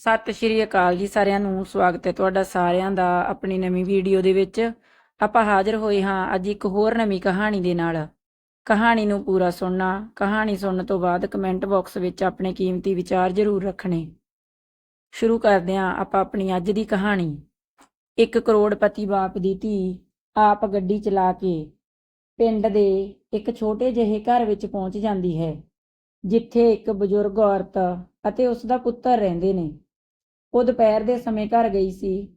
ਸਤਿ ਸ਼੍ਰੀ ਅਕਾਲ ਜੀ ਸਾਰਿਆਂ ਨੂੰ, ਸਵਾਗਤ ਹੈ ਤੁਹਾਡਾ ਸਾਰਿਆਂ ਦਾ ਆਪਣੀ ਨਵੀਂ ਵੀਡੀਓ ਦੇ ਵਿੱਚ। ਆਪਾਂ ਹਾਜ਼ਰ ਹੋਏ ਹਾਂ ਅੱਜ ਇੱਕ ਹੋਰ ਨਵੀਂ ਕਹਾਣੀ ਦੇ ਨਾਲ। ਕਹਾਣੀ ਨੂੰ ਪੂਰਾ ਸੁਣਨਾ, ਕਹਾਣੀ ਸੁਣਨ ਤੋਂ ਬਾਅਦ ਕਮੈਂਟ ਬਾਕਸ ਵਿੱਚ ਆਪਣੇ ਕੀਮਤੀ ਵਿਚਾਰ ਜ਼ਰੂਰ ਰੱਖਣੇ। ਸ਼ੁਰੂ ਕਰਦੇ ਹਾਂ ਆਪਾਂ ਆਪਣੀ ਅੱਜ ਦੀ ਕਹਾਣੀ। ਇੱਕ ਕਰੋੜਪਤੀ ਬਾਪ ਦੀ ਧੀ ਆਪ ਗੱਡੀ ਚਲਾ ਕੇ ਪਿੰਡ ਦੇ ਇੱਕ ਛੋਟੇ ਜਿਹੇ ਘਰ ਵਿੱਚ ਪਹੁੰਚ ਜਾਂਦੀ ਹੈ, ਜਿੱਥੇ ਇੱਕ ਬਜ਼ੁਰਗ ਔਰਤ ਅਤੇ ਉਸ ਦਾ ਪੁੱਤਰ ਰਹਿੰਦੇ ਨੇ। ਉਹ ਦੁਪਹਿਰ ਦੇ ਸਮੇਂ ਘਰ ਗਈ ਸੀ।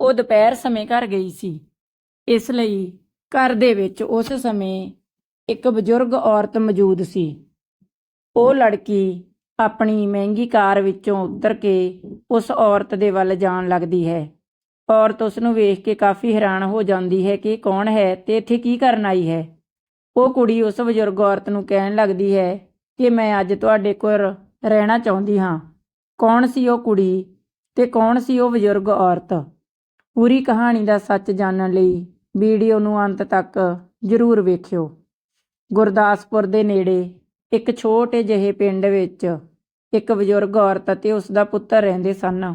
ਉਹ ਦੁਪਹਿਰ ਸਮੇਂ ਘਰ ਗਈ ਸੀ। ਇਸ ਲਈ ਘਰ ਦੇ ਵਿੱਚ ਉਸ ਸਮੇਂ ਇੱਕ ਬਜ਼ੁਰਗ ਔਰਤ ਮੌਜੂਦ ਸੀ। ਉਹ ਲੜਕੀ ਆਪਣੀ ਮਹਿੰਗੀ ਕਾਰ ਵਿੱਚੋਂ ਉਤਰ ਕੇ ਉਸ ਔਰਤ ਦੇ ਵੱਲ ਜਾਣ ਲੱਗਦੀ ਹੈ। ਔਰਤ ਉਸ ਨੂੰ ਵੇਖ ਕੇ ਕਾਫੀ ਹੈਰਾਨ ਹੋ ਜਾਂਦੀ ਹੈ ਕਿ ਇਹ ਕੌਣ ਹੈ ਤੇ ਇੱਥੇ ਕੀ ਕਰਨ ਆਈ ਹੈ। ਉਹ ਕੁੜੀ ਉਸ ਬਜ਼ੁਰਗ ਔਰਤ ਨੂੰ ਕਹਿਣ ਲੱਗਦੀ ਹੈ ਕਿ ਮੈਂ ਅੱਜ ਤੁਹਾਡੇ ਕੋਲ ਰਹਿਣਾ ਚਾਹੁੰਦੀ ਹਾਂ। ਕੌਣ ਸੀ ਉਹ ਕੁੜੀ ਤੇ ਕੌਣ ਸੀ ਉਹ ਬਜ਼ੁਰਗ ਔਰਤ? ਪੂਰੀ ਕਹਾਣੀ ਦਾ ਸੱਚ ਜਾਣਨ ਲਈ ਵੀਡੀਓ ਨੂੰ ਅੰਤ ਤੱਕ ਜ਼ਰੂਰ ਵੇਖਿਓ। ਗੁਰਦਾਸਪੁਰ ਦੇ ਨੇੜੇ ਇੱਕ ਛੋਟੇ ਜਿਹੇ ਪਿੰਡ ਵਿੱਚ ਇੱਕ ਬਜ਼ੁਰਗ ਔਰਤ ਅਤੇ ਉਸ ਦਾ ਪੁੱਤਰ ਰਹਿੰਦੇ ਸਨ।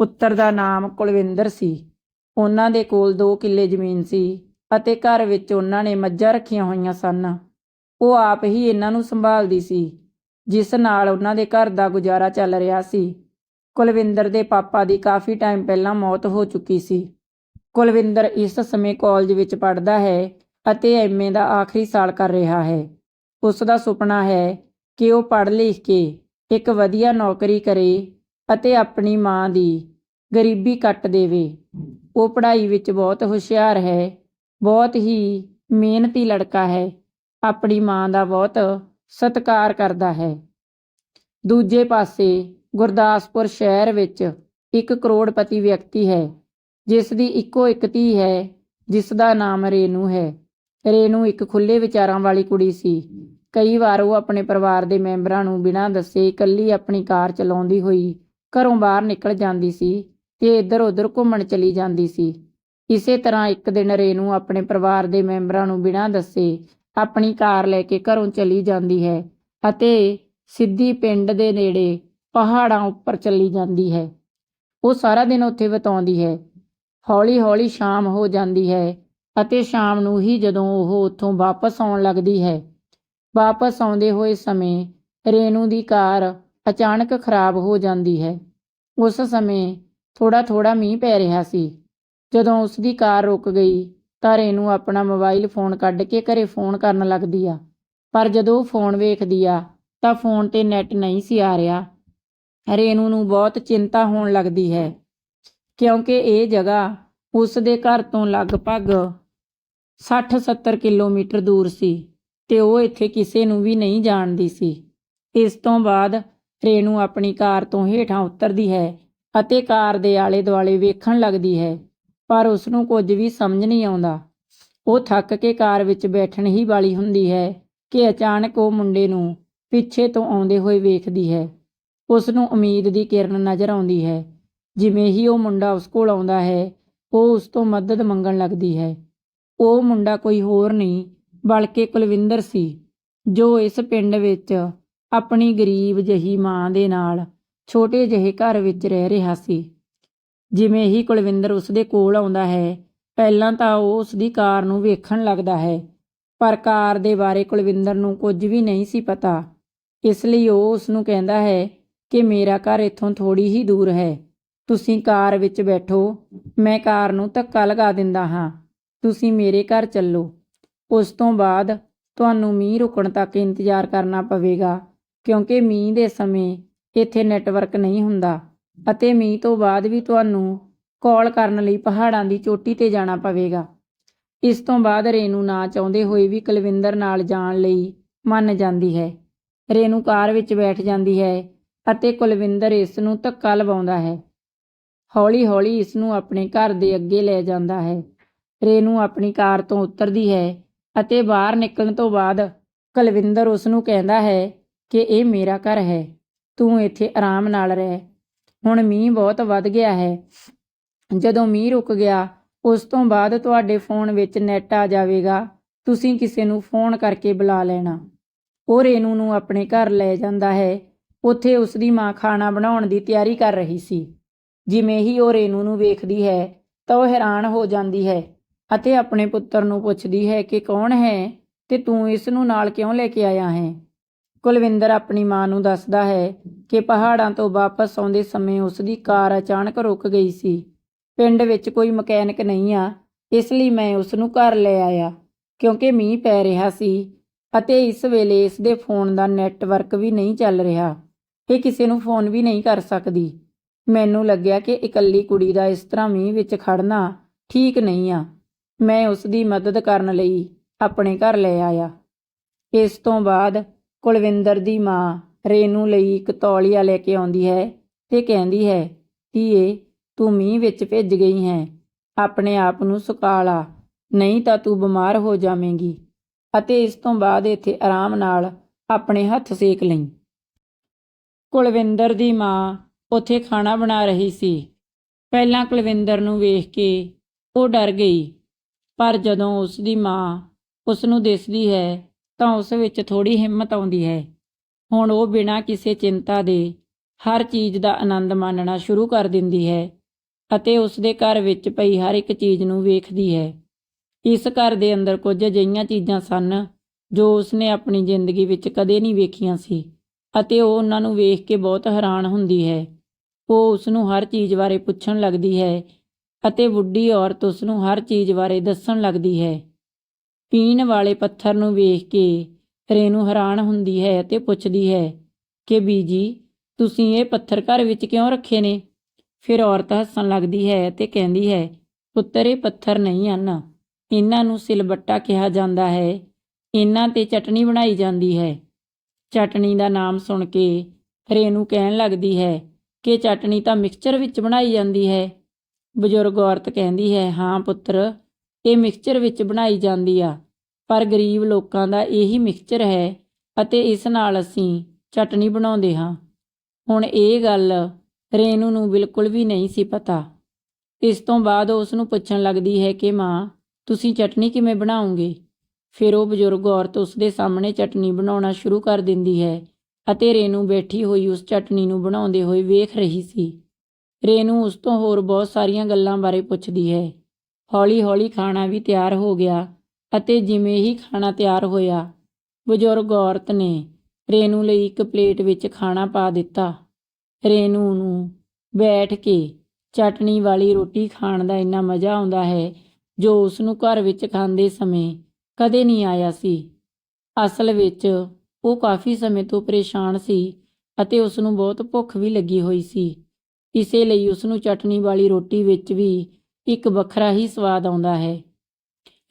ਪੁੱਤਰ ਦਾ ਨਾਮ ਕੁਲਵਿੰਦਰ ਸੀ। ਉਹਨਾਂ ਦੇ ਕੋਲ 2 ਕਿੱਲੇ ਜ਼ਮੀਨ ਸੀ ਅਤੇ ਘਰ ਵਿੱਚ ਉਹਨਾਂ ਨੇ ਮੱਝਾਂ ਰੱਖੀਆਂ ਹੋਈਆਂ ਸਨ। ਉਹ ਆਪ ਹੀ ਇਹਨਾਂ ਨੂੰ ਸੰਭਾਲਦੀ ਸੀ ਜਿਸ ਨਾਲ ਉਹਨਾਂ ਦੇ ਘਰ ਦਾ ਗੁਜ਼ਾਰਾ ਚੱਲ ਰਿਹਾ ਸੀ। ਕੁਲਵਿੰਦਰ ਦੇ ਪਾਪਾ ਦੀ ਕਾਫੀ ਟਾਈਮ ਪਹਿਲਾਂ ਮੌਤ ਹੋ ਚੁੱਕੀ ਸੀ। ਕੁਲਵਿੰਦਰ ਇਸ ਸਮੇਂ ਕਾਲਜ ਵਿੱਚ ਪੜ੍ਹਦਾ ਹੈ ਅਤੇ ਐਮਏ ਦਾ ਆਖਰੀ ਸਾਲ ਕਰ ਰਿਹਾ ਹੈ। ਉਸ ਦਾ ਸੁਪਨਾ ਹੈ ਕਿ ਉਹ ਪੜ੍ਹ ਲਿਖ ਕੇ ਇੱਕ ਵਧੀਆ ਨੌਕਰੀ ਕਰੇ ਅਤੇ ਆਪਣੀ ਮਾਂ ਦੀ ਗਰੀਬੀ ਕੱਟ ਦੇਵੇ। ਉਹ ਪੜ੍ਹਾਈ ਵਿੱਚ ਬਹੁਤ ਹੁਸ਼ਿਆਰ ਹੈ, ਬਹੁਤ ਹੀ ਮਿਹਨਤੀ ਲੜਕਾ ਹੈ। ਆਪਣੀ ਮਾਂ ਦਾ ਬਹੁਤ ਸਤਿਕਾਰ ਕਰਦਾ ਹੈ। ਦੂਜੇ ਪਾਸੇ ਗੁਰਦਾਸਪੁਰ ਸ਼ਹਿਰ ਵਿੱਚ ਇੱਕ ਕਰੋੜਪਤੀ ਵਿਅਕਤੀ ਹੈ ਜਿਸ ਦੀ ਇੱਕੋ ਇੱਕ ਧੀ ਹੈ ਜਿਸ ਦਾ ਨਾਮ ਰੇਨੂ ਹੈ। ਰੇਨੂ ਇੱਕ ਖੁੱਲੇ ਵਿਚਾਰਾਂ ਵਾਲੀ ਕੁੜੀ ਸੀ। ਕਈ ਵਾਰ ਉਹ ਆਪਣੇ ਪਰਿਵਾਰ ਦੇ ਮੈਂਬਰਾਂ ਨੂੰ ਬਿਨਾਂ ਦੱਸੇ ਇਕੱਲੀ ਆਪਣੀ ਕਾਰ ਚਲਾਉਂਦੀ ਹੋਈ ਘਰੋਂ ਬਾਹਰ ਨਿਕਲ ਜਾਂਦੀ ਸੀ ਤੇ ਇੱਧਰ-ਉੱਧਰ ਘੁੰਮਣ ਚਲੀ ਜਾਂਦੀ ਸੀ। ਇਸੇ ਤਰ੍ਹਾਂ ਇੱਕ ਦਿਨ ਰੇਨੂ ਆਪਣੇ ਪਰਿਵਾਰ ਦੇ ਮੈਂਬਰਾਂ ਨੂੰ ਬਿਨਾਂ ਦੱਸੇ ਆਪਣੀ ਕਾਰ ਲੈ ਕੇ ਘਰੋਂ ਚਲੀ ਜਾਂਦੀ ਹੈ ਅਤੇ ਸਿੱਧੀ ਪਿੰਡ ਦੇ ਨੇੜੇ ਪਹਾੜਾਂ ਉੱਪਰ ਚੱਲੀ ਜਾਂਦੀ ਹੈ। ਉਹ ਸਾਰਾ ਦਿਨ ਉੱਥੇ ਬਿਤਾਉਂਦੀ ਹੈ। ਹੌਲੀ-ਹੌਲੀ ਸ਼ਾਮ ਹੋ ਜਾਂਦੀ ਹੈ ਅਤੇ ਸ਼ਾਮ ਨੂੰ ਹੀ ਜਦੋਂ ਉਹ ਉੱਥੋਂ ਵਾਪਸ ਆਉਣ ਲੱਗਦੀ ਹੈ, ਵਾਪਸ ਆਉਂਦੇ ਹੋਏ ਸਮੇਂ ਰੇਨੂ ਦੀ ਕਾਰ ਅਚਾਨਕ ਖਰਾਬ ਹੋ ਜਾਂਦੀ ਹੈ। ਉਸ ਸਮੇਂ ਥੋੜਾ-ਥੋੜਾ ਮੀਂਹ ਪੈ ਰਿਹਾ ਸੀ। ਜਦੋਂ ਉਸ ਦੀ ਕਾਰ ਰੁਕ ਗਈ ਤਾਂ ਰੇਨੂ ਆਪਣਾ ਮੋਬਾਈਲ ਫੋਨ ਕੱਢ ਕੇ ਘਰੇ ਫੋਨ ਕਰਨ ਲੱਗਦੀ ਆ। ਪਰ ਜਦੋਂ ਉਹ ਫੋਨ ਵੇਖਦੀ ਆ, ਤਾਂ ਫੋਨ ਤੇ ਨੈਟ ਨਹੀਂ ਸੀ ਆ ਰਿਹਾ। ਰੇਨੂ ਨੂੰ ਬਹੁਤ ਚਿੰਤਾ ਹੋਣ ਲੱਗਦੀ ਹੈ, ਕਿਉਂਕਿ ਇਹ ਜਗ੍ਹਾ ਉਸ ਦੇ ਘਰ ਤੋਂ ਲਗਭਗ 60-70 ਕਿਲੋਮੀਟਰ ਦੂਰ ਸੀ ਤੇ ਉਹ ਇੱਥੇ ਕਿਸੇ ਨੂੰ ਵੀ ਨਹੀਂ ਜਾਣਦੀ ਸੀ। ਇਸ ਤੋਂ ਬਾਅਦ ਰੇਨੂ ਆਪਣੀ ਕਾਰ ਤੋਂ ਹੇਠਾਂ ਉਤਰਦੀ ਹੈ ਅਤੇ ਕਾਰ ਦੇ ਆਲੇ ਦੁਆਲੇ ਵੇਖਣ ਲੱਗਦੀ ਹੈ ਪਰ ਉਸ ਨੂੰ ਕੁਝ ਵੀ ਸਮਝ ਨਹੀਂ ਆਉਂਦਾ। ਉਹ ਥੱਕ ਕੇ ਕਾਰ ਵਿੱਚ ਬੈਠਣ ਹੀ ਵਾਲੀ ਹੁੰਦੀ ਹੈ ਕਿ ਅਚਾਨਕ ਉਹ ਮੁੰਡੇ ਨੂੰ ਪਿੱਛੇ ਤੋਂ ਆਉਂਦੇ ਹੋਏ ਵੇਖਦੀ ਹੈ। ਉਸ ਨੂੰ ਉਮੀਦ ਦੀ ਕਿਰਨ ਨਜ਼ਰ ਆਉਂਦੀ ਹੈ। ਜਿਵੇਂ ਹੀ ਉਹ ਮੁੰਡਾ ਉਸ ਕੋਲ ਆਉਂਦਾ ਹੈ, ਉਹ ਉਸ ਤੋਂ ਮਦਦ ਮੰਗਣ ਲੱਗਦੀ ਹੈ। ਉਹ ਮੁੰਡਾ ਕੋਈ ਹੋਰ ਨਹੀਂ, ਬਲਕਿ ਕੁਲਵਿੰਦਰ ਸੀ, ਜੋ ਇਸ ਪਿੰਡ ਵਿੱਚ ਆਪਣੀ ਗਰੀਬ ਜਹੀ ਮਾਂ ਦੇ ਨਾਲ ਛੋਟੇ ਜਿਹੇ ਘਰ ਵਿੱਚ ਰਹਿ ਰਿਹਾ ਸੀ। ਜਿਵੇਂ ਹੀ ਕੁਲਵਿੰਦਰ ਉਸਦੇ ਕੋਲ ਆਉਂਦਾ ਹੈ, ਪਹਿਲਾਂ ਤਾਂ ਉਹ ਉਸਦੀ ਕਾਰ ਨੂੰ ਵੇਖਣ ਲੱਗਦਾ ਹੈ, ਪਰ ਕਾਰ ਦੇ ਬਾਰੇ ਕੁਲਵਿੰਦਰ ਨੂੰ ਕੁਝ ਵੀ ਨਹੀਂ ਸੀ ਪਤਾ। ਇਸ ਲਈ ਉਹ ਉਸ ਨੂੰ ਕਹਿੰਦਾ ਹੈ ਕਿ ਮੇਰਾ ਘਰ ਇੱਥੋਂ ਥੋੜੀ ਹੀ ਦੂਰ ਹੈ। ਤੁਸੀਂ ਕਾਰ ਵਿੱਚ ਬੈਠੋ, ਮੈਂ ਕਾਰ ਨੂੰ ਧੱਕਾ ਲਗਾ ਦਿੰਦਾ ਹਾਂ। ਤੁਸੀਂ ਮੇਰੇ ਘਰ ਚੱਲੋ। ਉਸ ਤੋਂ ਬਾਅਦ ਤੁਹਾਨੂੰ ਮੀਂਹ ਰੁਕਣ ਤੱਕ ਇੰਤਜ਼ਾਰ ਕਰਨਾ ਪਵੇਗਾ, ਕਿਉਂਕਿ ਮੀਂਹ ਦੇ ਸਮੇਂ ਇੱਥੇ ਨੈਟਵਰਕ ਨਹੀਂ ਹੁੰਦਾ। ਅਤੇ ਮੀਂਹ ਤੋਂ ਬਾਅਦ ਵੀ ਤੁਹਾਨੂੰ ਕਾਲ ਕਰਨ ਲਈ ਪਹਾੜਾਂ ਦੀ ਚੋਟੀ ਤੇ ਜਾਣਾ ਪਵੇਗਾ। ਇਸ ਤੋਂ ਬਾਅਦ ਰੇਨੂ ਨਾ ਚਾਹੁੰਦੇ ਹੋਏ ਵੀ ਕੁਲਵਿੰਦਰ ਨਾਲ ਜਾਣ ਲਈ ਮੰਨ ਜਾਂਦੀ ਹੈ। ਰੇਨੂ ਕਾਰ ਵਿੱਚ ਬੈਠ ਜਾਂਦੀ ਹੈ ਅਤੇ ਕੁਲਵਿੰਦਰ ਇਸ ਨੂੰ ਧੱਕਾ ਲਵਾਉਂਦਾ ਹੈ। ਹੌਲੀ-ਹੌਲੀ ਇਸ ਨੂੰ ਆਪਣੇ ਘਰ ਦੇ ਅੱਗੇ ਲੈ ਜਾਂਦਾ ਹੈ। ਰੇਨੂ ਆਪਣੀ ਕਾਰ ਤੋਂ ਉਤਰਦੀ ਹੈ ਅਤੇ ਬਾਹਰ ਨਿਕਲਣ ਤੋਂ ਬਾਅਦ ਕੁਲਵਿੰਦਰ ਉਸ ਨੂੰ ਕਹਿੰਦਾ ਹੈ ਕਿ ਇਹ ਮੇਰਾ ਘਰ ਹੈ, ਤੂੰ ਇੱਥੇ ਆਰਾਮ ਨਾਲ ਰਹਿ। ਹੁਣ ਮੀਂਹ ਬਹੁਤ ਵੱਧ ਗਿਆ ਹੈ। ਜਦੋਂ ਮੀਂਹ ਰੁਕ ਗਿਆ, ਉਸ ਤੋਂ ਬਾਅਦ ਤੁਹਾਡੇ ਫੋਨ ਵਿੱਚ ਨੈਟ ਆ ਜਾਵੇਗਾ। ਤੁਸੀਂ ਕਿਸੇ ਨੂੰ ਫੋਨ ਕਰਕੇ ਬੁਲਾ ਲੈਣਾ। ਉਹ ਰੇਨੂ ਨੂੰ ਆਪਣੇ ਘਰ ਲੈ ਜਾਂਦਾ ਹੈ। ਉੱਥੇ ਉਸ ਦੀ ਮਾਂ ਖਾਣਾ ਬਣਾਉਣ ਦੀ ਤਿਆਰੀ ਕਰ ਰਹੀ ਸੀ। ਜਿਵੇਂ ਹੀ ਉਹ ਰੇਨੂ ਨੂੰ ਵੇਖਦੀ ਹੈ, ਤਾਂ ਉਹ ਹੈਰਾਨ ਹੋ ਜਾਂਦੀ ਹੈ ਅਤੇ ਆਪਣੇ ਪੁੱਤਰ ਨੂੰ ਪੁੱਛਦੀ ਹੈ ਕਿ ਕੌਣ ਹੈ ਤੇ ਤੂੰ ਇਸ ਨੂੰ ਨਾਲ ਕਿਉਂ ਲੈ ਕੇ ਆਇਆ ਹੈ? ਕੁਲਵਿੰਦਰ ਆਪਣੀ ਮਾਂ ਨੂੰ ਦੱਸਦਾ ਹੈ ਕਿ ਪਹਾੜਾਂ ਤੋਂ ਵਾਪਸ ਆਉਂਦੇ ਸਮੇਂ ਉਸ ਦੀ ਕਾਰ ਅਚਾਨਕ ਰੁਕ ਗਈ ਸੀ। ਪਿੰਡ ਵਿੱਚ ਕੋਈ ਮਕੈਨਿਕ ਨਹੀਂ ਆ, ਇਸ ਲਈ ਮੈਂ ਉਸ ਨੂੰ ਘਰ ਲੈ ਆਇਆ, ਕਿਉਂਕਿ ਮੀਂਹ ਪੈ ਰਿਹਾ ਸੀ ਅਤੇ ਇਸ ਵੇਲੇ ਇਸ ਦੇ ਫੋਨ ਦਾ ਨੈਟਵਰਕ ਵੀ ਨਹੀਂ ਚੱਲ ਰਿਹਾ। ਇਹ ਕਿਸੇ ਨੂੰ ਫੋਨ ਵੀ ਨਹੀਂ ਕਰ ਸਕਦੀ। ਮੈਨੂੰ ਲੱਗਿਆ ਕਿ ਇਕੱਲੀ ਕੁੜੀ ਦਾ ਇਸ ਤਰ੍ਹਾਂ ਮੀਂਹ ਵਿੱਚ ਖੜਨਾ ਠੀਕ ਨਹੀਂ ਆ। ਮੈਂ ਉਸ ਦੀ ਮਦਦ ਕਰਨ ਲਈ ਆਪਣੇ ਘਰ ਲੈ ਆਇਆ। ਇਸ ਤੋਂ ਬਾਅਦ ਕੁਲਵਿੰਦਰ ਦੀ ਮਾਂ ਰੇਨੂ ਲਈ ਇੱਕ ਤੌਲੀਆ ਲੈ ਕੇ ਆਉਂਦੀ ਹੈ ਤੇ ਕਹਿੰਦੀ ਹੈ, ਧੀਏ, ਤੂੰ ਮੀਂਹ ਵਿੱਚ ਭਿੱਜ ਗਈ ਹੈ। ਆਪਣੇ ਆਪ ਨੂੰ ਸੁਕਾ ਲਾ, ਨਹੀਂ ਤਾਂ ਤੂੰ ਬਿਮਾਰ ਹੋ ਜਾਵੇਂਗੀ ਅਤੇ ਇਸ ਤੋਂ ਬਾਅਦ ਇੱਥੇ ਆਰਾਮ ਨਾਲ ਆਪਣੇ ਹੱਥ ਸੇਕ ਲਈ। ਕੁਲਵਿੰਦਰ ਦੀ ਮਾਂ ਉੱਥੇ ਖਾਣਾ ਬਣਾ ਰਹੀ ਸੀ। ਪਹਿਲਾਂ ਕੁਲਵਿੰਦਰ ਨੂੰ ਵੇਖ ਕੇ ਉਹ ਡਰ ਗਈ, ਪਰ ਜਦੋਂ ਉਸ ਦੀ ਮਾਂ ਉਸ ਨੂੰ ਦਿਸਦੀ ਹੈ ਤਾਂ ਉਸ ਵਿੱਚ ਥੋੜੀ ਹਿੰਮਤ ਆਉਂਦੀ ਹੈ। ਹੁਣ ਉਹ ਬਿਨਾਂ ਕਿਸੇ ਚਿੰਤਾ ਦੇ ਹਰ ਚੀਜ਼ ਦਾ ਆਨੰਦ ਮਾਣਨਾ ਸ਼ੁਰੂ ਕਰ ਦਿੰਦੀ ਹੈ ਅਤੇ ਉਸ ਦੇ ਘਰ ਵਿੱਚ ਪਈ ਹਰ ਇੱਕ ਚੀਜ਼ ਨੂੰ ਵੇਖਦੀ ਹੈ। ਇਸ ਘਰ ਦੇ ਅੰਦਰ ਕੁਝ ਅਜਿਹੀਆਂ ਚੀਜ਼ਾਂ ਸਨ ਜੋ ਉਸਨੇ ਆਪਣੀ ਜ਼ਿੰਦਗੀ ਵਿੱਚ ਕਦੇ ਨਹੀਂ ਵੇਖੀਆਂ ਸੀ ਅਤੇ ਉਹ ਉਹਨਾਂ ਨੂੰ ਵੇਖ ਕੇ ਬਹੁਤ ਹੈਰਾਨ ਹੁੰਦੀ ਹੈ। ਉਹ ਉਸ ਨੂੰ ਹਰ ਚੀਜ਼ ਬਾਰੇ ਪੁੱਛਣ ਲੱਗਦੀ ਹੈ ਅਤੇ ਬੁੱਢੀ ਔਰਤ ਉਸ ਨੂੰ ਹਰ ਚੀਜ਼ ਬਾਰੇ ਦੱਸਣ ਲੱਗਦੀ ਹੈ। ਪੀਣ ਵਾਲੇ ਪੱਥਰ ਨੂੰ ਵੇਖ ਕੇ ਰੇਨੂ ਹੈਰਾਨ ਹੁੰਦੀ ਹੈ ਅਤੇ ਪੁੱਛਦੀ ਹੈ ਕਿ ਬੀਜੀ, ਤੁਸੀਂ ਇਹ ਪੱਥਰ ਘਰ ਵਿੱਚ ਕਿਉਂ ਰੱਖੇ ਨੇ? ਫਿਰ ਔਰਤ ਹੱਸਣ ਲੱਗਦੀ ਹੈ ਅਤੇ ਕਹਿੰਦੀ ਹੈ, ਪੁੱਤਰ, ਇਹ ਪੱਥਰ ਨਹੀਂ ਹਨ। ਇਹਨਾਂ ਨੂੰ ਸਿਲਬੱਟਾ ਕਿਹਾ ਜਾਂਦਾ ਹੈ। ਇਹਨਾਂ ਤੇ ਚਟਣੀ ਬਣਾਈ ਜਾਂਦੀ ਹੈ। ਚਟਣੀ ਦਾ ਨਾਮ ਸੁਣ ਕੇ ਰੇਨੂ ਕਹਿਣ ਲੱਗਦੀ ਹੈ ਕਿ ਚਟਣੀ ਤਾਂ ਮਿਕਸਚਰ ਵਿੱਚ ਬਣਾਈ ਜਾਂਦੀ ਹੈ। ਬਜ਼ੁਰਗ ਔਰਤ ਕਹਿੰਦੀ ਹੈ, ਹਾਂ ਪੁੱਤਰ ਇਹ ਮਿਕਸਚਰ ਵਿੱਚ ਬਣਾਈ ਜਾਂਦੀ ਆ। ਪਰ ਗਰੀਬ ਲੋਕਾਂ ਦਾ ਇਹੀ ਮਿਕਸਚਰ ਹੈ ਅਤੇ ਇਸ ਨਾਲ ਅਸੀਂ ਚਟਨੀ ਬਣਾਉਂਦੇ ਹਾਂ। ਹੁਣ ਇਹ ਗੱਲ ਰੇਨੂ ਨੂੰ ਬਿਲਕੁਲ ਵੀ ਨਹੀਂ ਸੀ ਪਤਾ। ਇਸ ਤੋਂ ਬਾਅਦ ਉਸ ਨੂੰ ਪੁੱਛਣ ਲੱਗਦੀ ਹੈ ਕਿ ਮਾਂ, ਤੁਸੀਂ ਚਟਨੀ ਕਿਵੇਂ ਬਣਾਉਂਗੇ ਫਿਰ ਉਹ ਬਜ਼ੁਰਗ ਔਰਤ ਉਸ ਦੇ ਸਾਹਮਣੇ ਚਟਨੀ ਬਣਾਉਣਾ ਸ਼ੁਰੂ ਕਰ ਦਿੰਦੀ ਹੈ ਅਤੇ ਰੇਨੂ ਬੈਠੀ ਹੋਈ ਉਸ ਚਟਨੀ ਨੂੰ ਬਣਾਉਂਦੇ ਹੋਏ ਵੇਖ ਰਹੀ ਸੀ। ਰੇਨੂ ਉਸ ਤੋਂ ਹੋਰ ਬਹੁਤ ਸਾਰੀਆਂ ਗੱਲਾਂ ਬਾਰੇ ਪੁੱਛਦੀ ਹੈ। ਹੌਲੀ-ਹੌਲੀ ਖਾਣਾ ਵੀ ਤਿਆਰ ਹੋ ਗਿਆ ਅਤੇ ਜਿਵੇਂ ਹੀ ਖਾਣਾ ਤਿਆਰ ਹੋਇਆ, ਬਜ਼ੁਰਗ ਔਰਤ ਨੇ ਰੇਨੂ ਲਈ ਇੱਕ ਪਲੇਟ ਵਿੱਚ ਖਾਣਾ ਪਾ ਦਿੱਤਾ। ਰੇਨੂ ਨੂੰ ਬੈਠ ਕੇ ਚਟਣੀ ਵਾਲੀ ਰੋਟੀ ਖਾਣ ਦਾ ਇੰਨਾ ਮਜ਼ਾ ਆਉਂਦਾ ਹੈ ਜੋ ਉਸ ਨੂੰ ਘਰ ਵਿੱਚ ਖਾਂਦੇ ਸਮੇਂ ਕਦੇ ਨਹੀਂ ਆਇਆ ਸੀ। ਅਸਲ ਵਿੱਚ ਉਹ ਕਾਫੀ ਸਮੇਂ ਤੋਂ ਪਰੇਸ਼ਾਨ ਸੀ ਅਤੇ ਉਸ ਨੂੰ ਬਹੁਤ ਭੁੱਖ ਵੀ ਲੱਗੀ ਹੋਈ ਸੀ। ਇਸੇ ਲਈ ਉਸ ਨੂੰ ਚਟਣੀ ਵਾਲੀ ਰੋਟੀ ਵਿੱਚ ਵੀ ਇੱਕ ਵੱਖਰਾ ਹੀ ਸਵਾਦ ਆਉਂਦਾ ਹੈ।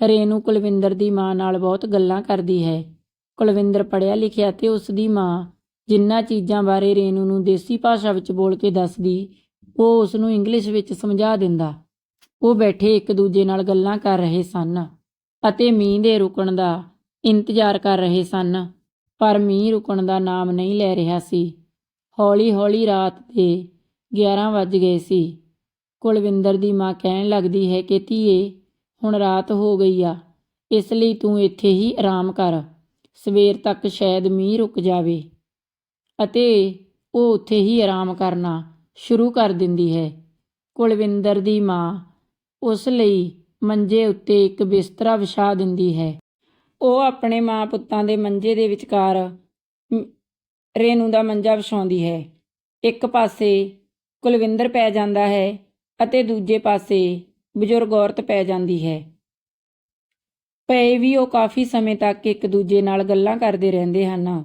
ਰੇਨੂ ਕੁਲਵਿੰਦਰ ਦੀ ਮਾਂ ਨਾਲ ਬਹੁਤ ਗੱਲਾਂ ਕਰਦੀ ਹੈ। ਕੁਲਵਿੰਦਰ ਪੜ੍ਹਿਆ ਲਿਖਿਆ ਤੇ ਉਸ ਦੀ ਮਾਂ ਜਿੰਨਾ ਚੀਜ਼ਾਂ ਬਾਰੇ ਰੇਨੂ ਨੂੰ ਦੇਸੀ ਭਾਸ਼ਾ ਵਿੱਚ ਬੋਲ ਕੇ ਦੱਸਦੀ, ਉਹ ਉਸ ਨੂੰ ਇੰਗਲਿਸ਼ ਵਿੱਚ ਸਮਝਾ ਦਿੰਦਾ। ਉਹ ਬੈਠੇ ਇੱਕ ਦੂਜੇ ਨਾਲ ਗੱਲਾਂ ਕਰ ਰਹੇ ਸਨ ਅਤੇ ਮੀਂਹ ਦੇ ਰੁਕਣ ਦਾ ਇੰਤਜ਼ਾਰ ਕਰ ਰਹੇ ਸਨ, ਪਰ ਮੀਂਹ ਰੁਕਣ ਦਾ ਨਾਮ ਨਹੀਂ ਲੈ ਰਿਹਾ ਸੀ। ਹੌਲੀ-ਹੌਲੀ ਰਾਤ ਦੇ 11 ਵੱਜ ਗਏ ਸੀ। ਕੁਲਵਿੰਦਰ ਦੀ ਮਾਂ ਕਹਿਣ ਲੱਗਦੀ ਹੈ ਕਿ ਧੀਏ, ਹੁਣ ਰਾਤ ਹੋ ਗਈ ਆ, ਇਸ ਲਈ ਤੂੰ ਇੱਥੇ ਹੀ ਆਰਾਮ ਕਰ, ਸਵੇਰ ਤੱਕ ਸ਼ਾਇਦ ਮੀਂਹ ਰੁਕ ਜਾਵੇ। ਅਤੇ ਉਹ ਉੱਥੇ ਹੀ ਆਰਾਮ ਕਰਨਾ ਸ਼ੁਰੂ ਕਰ ਦਿੰਦੀ ਹੈ। ਕੁਲਵਿੰਦਰ ਦੀ ਮਾਂ ਉਸ ਲਈ ਮੰਜੇ ਉੱਤੇ ਇੱਕ ਬਿਸਤਰਾ ਵਿਛਾ ਦਿੰਦੀ ਹੈ। ਉਹ ਆਪਣੇ ਮਾਂ ਪੁੱਤਾਂ ਦੇ ਮੰਜੇ ਦੇ ਵਿਚਕਾਰ ਰੇਨੂ ਦਾ ਮੰਜਾ ਵਿਛਾਉਂਦੀ ਹੈ। ਇੱਕ ਪਾਸੇ ਕੁਲਵਿੰਦਰ ਪੈ ਜਾਂਦਾ ਹੈ ਅਤੇ ਦੂਜੇ ਪਾਸੇ ਬਜ਼ੁਰਗ ਔਰਤ ਪੈ ਜਾਂਦੀ ਹੈ। ਪਏ ਵੀ ਉਹ ਕਾਫੀ ਸਮੇਂ ਤੱਕ ਇੱਕ ਦੂਜੇ ਨਾਲ ਗੱਲਾਂ ਕਰਦੇ ਰਹਿੰਦੇ ਹਨ।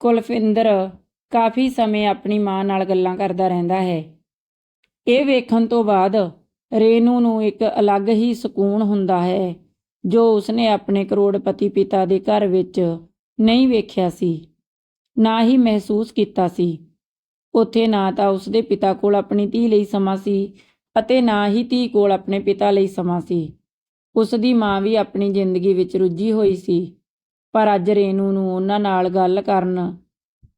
ਕੁਲਫਿੰਦਰ ਕਾਫੀ ਸਮੇਂ ਆਪਣੀ ਮਾਂ ਨਾਲ ਗੱਲਾਂ ਕਰਦਾ ਰਹਿੰਦਾ ਹੈ। ਇਹ ਵੇਖਣ ਤੋਂ ਬਾਅਦ ਰੇਨੂ ਨੂੰ ਇੱਕ ਅਲੱਗ ਹੀ ਸਕੂਨ ਹੁੰਦਾ ਹੈ, ਜੋ ਉਸਨੇ ਆਪਣੇ ਕਰੋੜਪਤੀ ਪਿਤਾ ਦੇ ਘਰ ਵਿੱਚ ਨਹੀਂ ਵੇਖਿਆ ਸੀ, ਨਾ ਹੀ ਮਹਿਸੂਸ ਕੀਤਾ ਸੀ। ਉੱਥੇ ਨਾ ਤਾਂ ਉਸਦੇ ਪਿਤਾ ਕੋਲ ਆਪਣੀ ਧੀ ਲਈ ਸਮਾਂ ਸੀ ਅਤੇ ਨਾ ਹੀ ਧੀ ਕੋਲ ਆਪਣੇ ਪਿਤਾ ਲਈ ਸਮਾਂ ਸੀ। ਉਸ ਦੀ ਮਾਂ ਵੀ ਆਪਣੀ ਜ਼ਿੰਦਗੀ ਵਿੱਚ ਰੁੱਝੀ ਹੋਈ ਸੀ। ਪਰ ਅੱਜ ਰੇਨੂ ਨੂੰ ਉਹਨਾਂ ਨਾਲ ਗੱਲ ਕਰਨ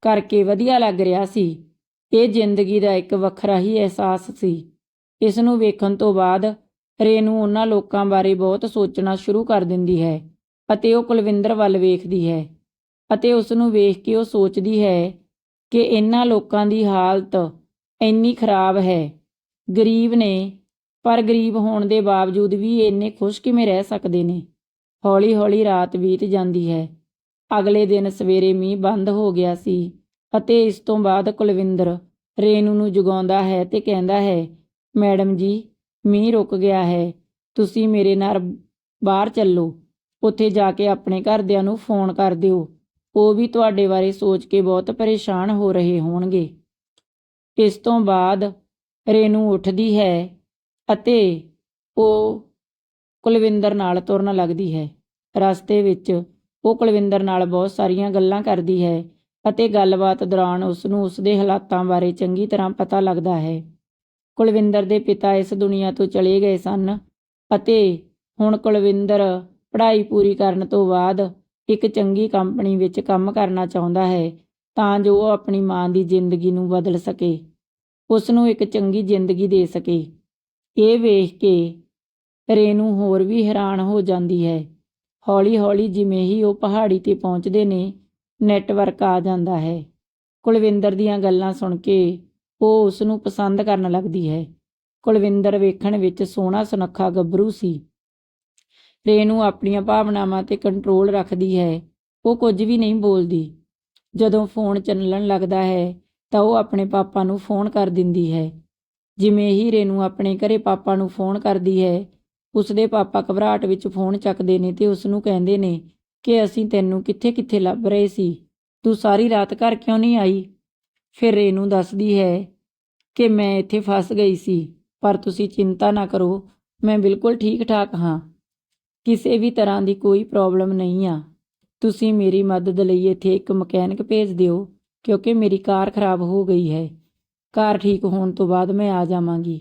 ਕਰਕੇ ਵਧੀਆ ਲੱਗ ਰਿਹਾ ਸੀ। ਇਹ ਜ਼ਿੰਦਗੀ ਦਾ ਇੱਕ ਵੱਖਰਾ ਹੀ ਅਹਿਸਾਸ ਸੀ। ਇਸ ਨੂੰ ਵੇਖਣ ਤੋਂ ਬਾਅਦ ਰੇਨੂ ਉਹਨਾਂ ਲੋਕਾਂ ਬਾਰੇ ਬਹੁਤ ਸੋਚਣਾ ਸ਼ੁਰੂ ਕਰ ਦਿੰਦੀ ਹੈ ਅਤੇ ਉਹ ਕੁਲਵਿੰਦਰ ਵੱਲ ਵੇਖਦੀ ਹੈ ਅਤੇ ਉਸ ਨੂੰ ਵੇਖ ਕੇ ਉਹ ਸੋਚਦੀ ਹੈ ਕਿ ਇਹਨਾਂ ਲੋਕਾਂ ਦੀ ਹਾਲਤ ਇੰਨੀ ਖਰਾਬ ਹੈ। ਗਰੀਬ ਨੇ, ਪਰ ਗਰੀਬ ਹੋਣ ਦੇ ਬਾਵਜੂਦ ਵੀ ਇੰਨੇ ਖੁਸ਼ ਕਿਵੇਂ ਰਹਿ ਸਕਦੇ ਨੇ? ਹੌਲੀ ਹੌਲੀ ਰਾਤ ਬੀਤ ਜਾਂਦੀ ਹੈ। ਅਗਲੇ ਦਿਨ ਸਵੇਰੇ ਮੀਂਹ ਬੰਦ ਹੋ ਗਿਆ ਸੀ ਅਤੇ ਇਸ ਤੋਂ ਬਾਅਦ ਕੁਲਵਿੰਦਰ ਰੇਨੂ ਨੂੰ ਜਗਾਉਂਦਾ ਹੈ ਤੇ ਕਹਿੰਦਾ ਹੈ, ਮੈਡਮ ਜੀ, ਮੀਂਹ ਰੁਕ ਗਿਆ ਹੈ। ਤੁਸੀਂ ਮੇਰੇ ਨਾਲ ਬਾਹਰ ਚੱਲੋ। ਉੱਥੇ ਜਾ ਕੇ ਆਪਣੇ ਘਰਦਿਆਂ ਨੂੰ ਫੋਨ ਕਰ ਦਿਓ। ਉਹ ਵੀ ਤੁਹਾਡੇ ਬਾਰੇ ਸੋਚ ਕੇ ਬਹੁਤ ਪਰੇਸ਼ਾਨ ਹੋ ਰਹੇ ਹੋਣਗੇ। ਇਸ ਤੋਂ ਬਾਅਦ ਰੇਨੂ ਉੱਠਦੀ ਹੈ ਅਤੇ ਉਹ ਕੁਲਵਿੰਦਰ ਨਾਲ ਤੁਰਨ ਲੱਗਦੀ ਹੈ। ਰਸਤੇ ਵਿੱਚ ਉਹ ਕੁਲਵਿੰਦਰ ਨਾਲ ਬਹੁਤ ਸਾਰੀਆਂ ਗੱਲਾਂ ਕਰਦੀ ਹੈ ਅਤੇ ਗੱਲਬਾਤ ਦੌਰਾਨ ਉਸ ਨੂੰ ਉਸ ਦੇ ਹਾਲਾਤਾਂ ਬਾਰੇ ਚੰਗੀ ਤਰ੍ਹਾਂ ਪਤਾ ਲੱਗਦਾ ਹੈ। ਕੁਲਵਿੰਦਰ ਦੇ ਪਿਤਾ ਇਸ ਦੁਨੀਆ ਤੋਂ ਚਲੇ ਗਏ ਸਨ ਅਤੇ ਹੁਣ ਕੁਲਵਿੰਦਰ ਪੜ੍ਹਾਈ ਪੂਰੀ ਕਰਨ ਤੋਂ ਬਾਅਦ ਇੱਕ ਚੰਗੀ ਕੰਪਨੀ ਵਿੱਚ ਕੰਮ ਕਰਨਾ ਚਾਹੁੰਦਾ ਹੈ ਤਾਂ ਜੋ ਉਹ ਆਪਣੀ ਮਾਂ ਦੀ ਜ਼ਿੰਦਗੀ ਨੂੰ ਬਦਲ ਸਕੇ ਉਸ ਨੂੰ ਇੱਕ ਚੰਗੀ ਜ਼ਿੰਦਗੀ ਦੇ ਸਕੇ। ਇਹ ਵੇਖ ਕੇ ਰੇਨੂ ਹੋਰ ਵੀ ਹੈਰਾਨ ਹੋ ਜਾਂਦੀ ਹੈ। ਹੌਲੀ-ਹੌਲੀ ਜਿਵੇਂ ਹੀ ਉਹ ਪਹਾੜੀ ਤੇ ਪਹੁੰਚਦੇ ਨੇ, ਨੈਟਵਰਕ ਆ ਜਾਂਦਾ ਹੈ। ਕੁਲਵਿੰਦਰ ਦੀਆਂ ਗੱਲਾਂ ਸੁਣ ਕੇ ਉਹ ਉਸ ਨੂੰ ਪਸੰਦ ਕਰਨ ਲੱਗਦੀ ਹੈ। ਕੁਲਵਿੰਦਰ ਵੇਖਣ ਵਿੱਚ ਸੋਹਣਾ ਸੁਨੱਖਾ ਗੱਭਰੂ ਸੀ। ਰੇਨੂ ਆਪਣੀਆਂ ਭਾਵਨਾਵਾਂ ਤੇ ਕੰਟਰੋਲ ਰੱਖਦੀ ਹੈ। ਉਹ ਕੁਝ ਵੀ ਨਹੀਂ ਬੋਲਦੀ। ਜਦੋਂ ਫੋਨ ਚੱਲਣ ਲੱਗਦਾ ਹੈ, ਤਾਂ ਉਹ ਆਪਣੇ ਪਾਪਾ ਨੂੰ ਫੋਨ ਕਰ ਦਿੰਦੀ ਹੈ। ਜਿਵੇਂ ਹੀ ਰੇਨੂ ਆਪਣੇ ਘਰੇ ਪਾਪਾ ਨੂੰ ਫੋਨ ਕਰਦੀ ਹੈ, ਉਸਦੇ ਪਾਪਾ ਘਬਰਾਹਟ ਵਿੱਚ ਫੋਨ ਚੱਕਦੇ ਨੇ ਤੇ ਉਸ ਨੂੰ ਕਹਿੰਦੇ ਨੇ ਕਿ ਅਸੀਂ ਤੈਨੂੰ ਕਿੱਥੇ-ਕਿੱਥੇ ਲੱਭ ਰਹੇ ਸੀ? ਤੂੰ ਸਾਰੀ ਰਾਤ ਘਰ ਕਿਉਂ ਨਹੀਂ ਆਈ? ਫਿਰ ਰੇਨੂ ਦੱਸਦੀ ਹੈ ਕਿ ਮੈਂ ਇੱਥੇ ਫਸ ਗਈ ਸੀ, ਪਰ ਤੁਸੀਂ ਚਿੰਤਾ ਨਾ ਕਰੋ, ਮੈਂ ਬਿਲਕੁਲ ਠੀਕ-ਠਾਕ ਹਾਂ। ਕਿਸੇ ਵੀ ਤਰ੍ਹਾਂ ਦੀ ਕੋਈ ਪ੍ਰੋਬਲਮ ਨਹੀਂ ਆ। ਤੁਸੀਂ ਮੇਰੀ ਮਦਦ ਲਈ ਇੱਥੇ ਇੱਕ ਮਕੈਨਿਕ ਭੇਜ ਦਿਓ, ਕਿਉਂਕਿ ਮੇਰੀ ਕਾਰ ਖਰਾਬ ਹੋ ਗਈ ਹੈ। ਕਾਰ ਠੀਕ ਹੋਣ ਤੋਂ ਬਾਅਦ ਮੈਂ ਆ ਜਾਵਾਂਗੀ।